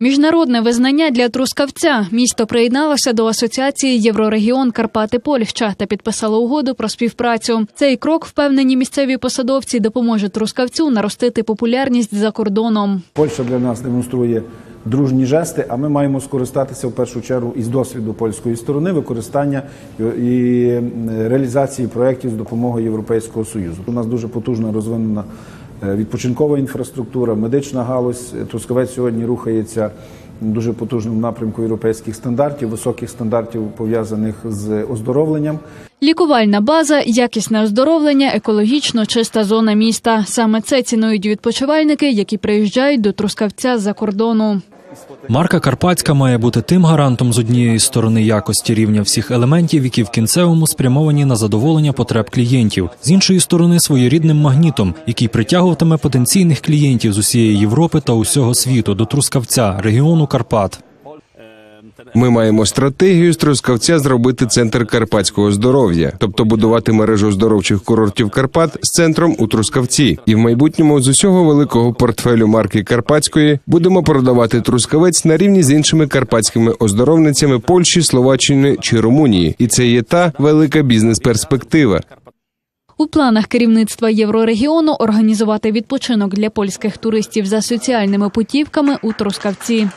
Міжнародне визнання для Трускавця. Місто приєдналося до асоціації Єврорегіон Карпати Польща та підписало угоду про співпрацю. Цей крок, впевнені місцеві посадовці, допоможе Трускавцю наростити популярність за кордоном. Польща для нас демонструє дружні жести, а ми маємо скористатися в першу чергу із досвіду польської сторони використання і реалізації проєктів з допомогою Європейського союзу. У нас дуже потужно розвинена відпочинкова інфраструктура, медична галузь. Трускавець сьогодні рухається дуже потужним напрямку європейських стандартів, високих стандартів пов'язаних з оздоровленням. Лікувальна база, якісне оздоровлення, екологічно чиста зона міста. Саме це цінують відпочивальники, які приїжджають до Трускавця з-за кордону. Марка Карпатська має бути тим гарантом з однієї сторони якості рівня всіх елементів, які в кінцевому спрямовані на задоволення потреб клієнтів, з іншої сторони своєрідним магнітом, який притягуватиме потенційних клієнтів з усієї Європи та усього світу до Трускавця, регіону Карпат. Ми маємо стратегію з Трускавця зробити центр карпатського здоров'я, тобто будувати мережу оздоровчих курортів Карпат з центром у Трускавці. І в майбутньому з усього великого портфелю марки Карпатської будемо продавати трускавець на рівні з іншими карпатськими оздоровницями Польщі, Словаччини чи Румунії. І це є та велика бізнес-перспектива. У планах керівництва Єврорегіону організувати відпочинок для польських туристів за соціальними путівками у Трускавці.